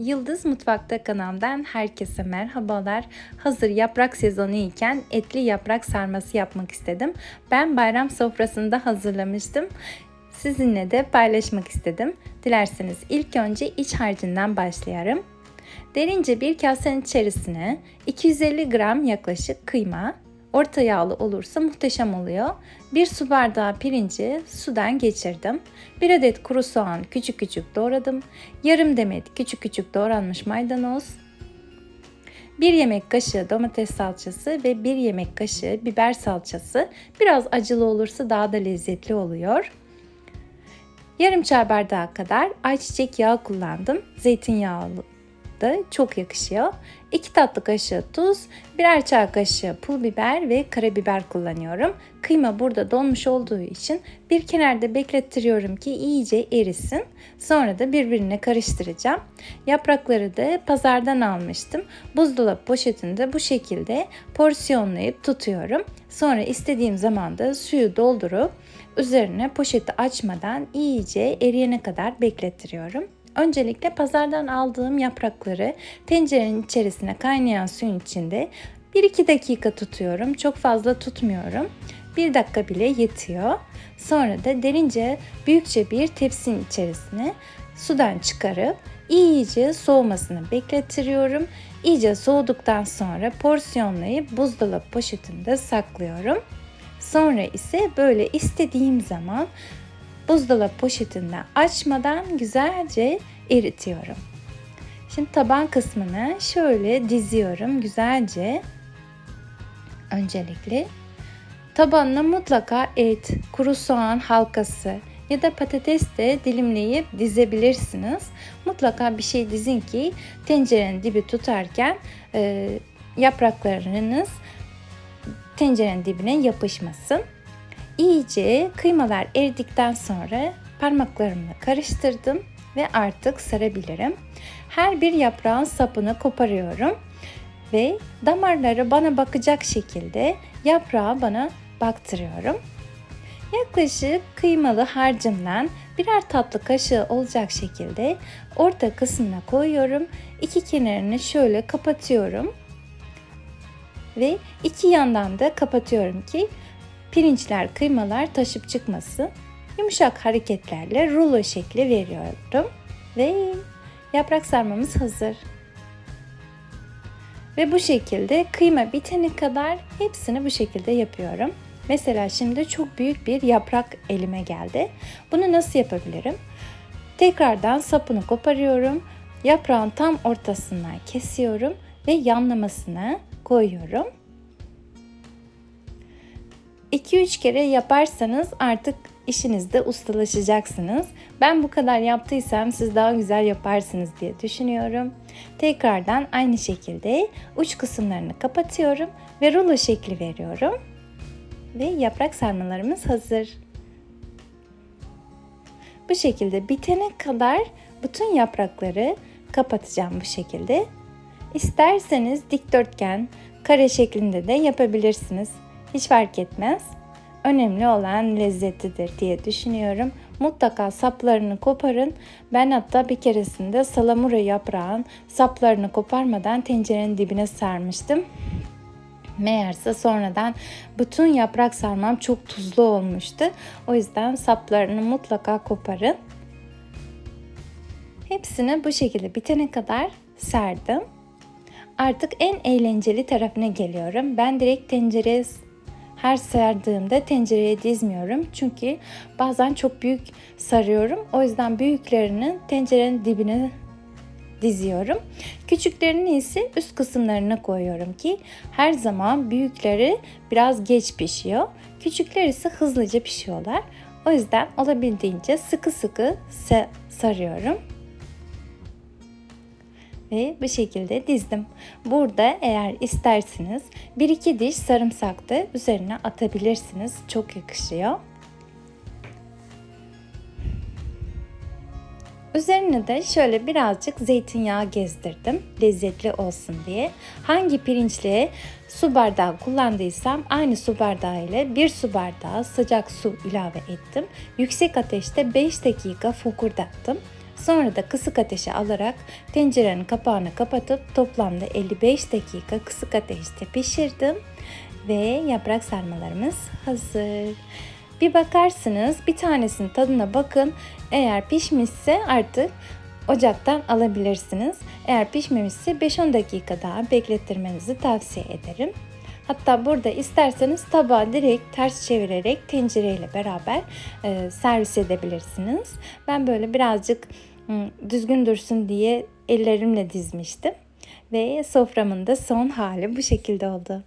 Yıldız Mutfakta kanalımdan herkese merhabalar. Hazır yaprak sezonu iken etli yaprak sarması yapmak istedim. Ben bayram sofrasında hazırlamıştım. Sizinle de paylaşmak istedim. Dilerseniz ilk önce iç harcından başlayalım. Derince bir kasenin içerisine 250 gram yaklaşık kıyma, orta yağlı olursa muhteşem oluyor. Bir su bardağı pirinci sudan geçirdim. Bir adet kuru soğan küçük küçük doğradım. Yarım demet küçük küçük doğranmış maydanoz. Bir yemek kaşığı domates salçası ve bir yemek kaşığı biber salçası. Biraz acılı olursa daha da lezzetli oluyor. Yarım çay bardağı kadar ayçiçek yağı kullandım. Zeytinyağlı da çok yakışıyor. 2 tatlı kaşığı tuz, birer çay kaşığı pul biber ve karabiber kullanıyorum. Kıyma burada donmuş olduğu için bir kenarda beklettiriyorum ki iyice erisin. Sonra da birbirine karıştıracağım. Yaprakları da pazardan almıştım. Buzdolabı poşetinde bu şekilde porsiyonlayıp tutuyorum. Sonra istediğim zaman da suyu doldurup üzerine poşeti açmadan iyice eriyene kadar beklettiriyorum. Öncelikle pazardan aldığım yaprakları tencerenin içerisine kaynayan suyun içinde 1-2 dakika tutuyorum. Çok fazla tutmuyorum. 1 dakika bile yetiyor. Sonra da derince büyükçe bir tepsinin içerisine sudan çıkarıp iyice soğumasını beklettiriyorum. İyice soğuduktan sonra porsiyonlayıp buzdolabı poşetinde saklıyorum. Sonra ise böyle istediğim zaman buzdolabı poşetinden açmadan güzelce eritiyorum. Şimdi taban kısmını şöyle diziyorum güzelce. Öncelikle tabanına mutlaka et, kuru soğan halkası ya da patates de dilimleyip dizebilirsiniz. Mutlaka bir şey dizin ki tencerenin dibi tutarken e, yapraklarınız tencerenin dibine yapışmasın. İyice kıymalar eridikten sonra parmaklarımla karıştırdım ve artık sarabilirim. Her bir yaprağın sapını koparıyorum ve damarları bana bakacak şekilde yaprağı bana baktırıyorum. Yaklaşık kıymalı harcımdan birer tatlı kaşığı olacak şekilde orta kısmına koyuyorum. İki kenarını şöyle kapatıyorum. Ve iki yandan da kapatıyorum ki pirinçler, kıymalar taşıp çıkmasın. Yumuşak hareketlerle rulo şekli veriyorum. Ve yaprak sarmamız hazır. Ve bu şekilde kıyma bitene kadar hepsini bu şekilde yapıyorum. Mesela şimdi çok büyük bir yaprak elime geldi. Bunu nasıl yapabilirim? Tekrardan sapını koparıyorum. Yaprağın tam ortasından kesiyorum ve yanlamasına koyuyorum. 2-3 kere yaparsanız artık işinizde ustalaşacaksınız. Ben bu kadar yaptıysam siz daha güzel yaparsınız diye düşünüyorum. Tekrardan aynı şekilde uç kısımlarını kapatıyorum ve rulo şekli veriyorum. Ve yaprak sarmalarımız hazır. Bu şekilde bitene kadar bütün yaprakları kapatacağım bu şekilde. İsterseniz dikdörtgen, kare şeklinde de yapabilirsiniz. Hiç fark etmez. Önemli olan lezzetidir diye düşünüyorum. Mutlaka saplarını koparın. Ben hatta bir keresinde salamura yaprağın saplarını koparmadan tencerenin dibine sarmıştım. Meğerse sonradan bütün yaprak sarmam çok tuzlu olmuştu. O yüzden saplarını mutlaka koparın. Hepsini bu şekilde bitene kadar serdim. Artık en eğlenceli tarafına geliyorum. Ben direkt tencereye her sardığımda tencereye dizmiyorum. Çünkü bazen çok büyük sarıyorum. O yüzden büyüklerini tencerenin dibine diziyorum. Küçüklerini ise üst kısımlarına koyuyorum ki her zaman büyükleri biraz geç pişiyor. Küçükler ise hızlıca pişiyorlar. O yüzden olabildiğince sıkı sıkı sarıyorum ve bu şekilde dizdim. Burada eğer isterseniz 1-2 diş sarımsak da üzerine atabilirsiniz. Çok yakışıyor. Üzerine de şöyle birazcık zeytinyağı gezdirdim lezzetli olsun diye. Hangi pirinçle su bardağı kullandıysam aynı su bardağı ile bir su bardağı sıcak su ilave ettim. Yüksek ateşte 5 dakika fokurdattım. Sonra da kısık ateşe alarak tencerenin kapağını kapatıp toplamda 55 dakika kısık ateşte pişirdim ve yaprak sarmalarımız hazır. Bir bakarsınız bir tanesinin tadına bakın. Eğer pişmişse artık ocaktan alabilirsiniz. Eğer pişmemişse 5-10 dakika daha beklettirmenizi tavsiye ederim. Hatta burada isterseniz tabağı direkt ters çevirerek tencereyle beraber servis edebilirsiniz. Ben böyle birazcık düzgün dursun diye ellerimle dizmiştim. Ve soframın da son hali bu şekilde oldu.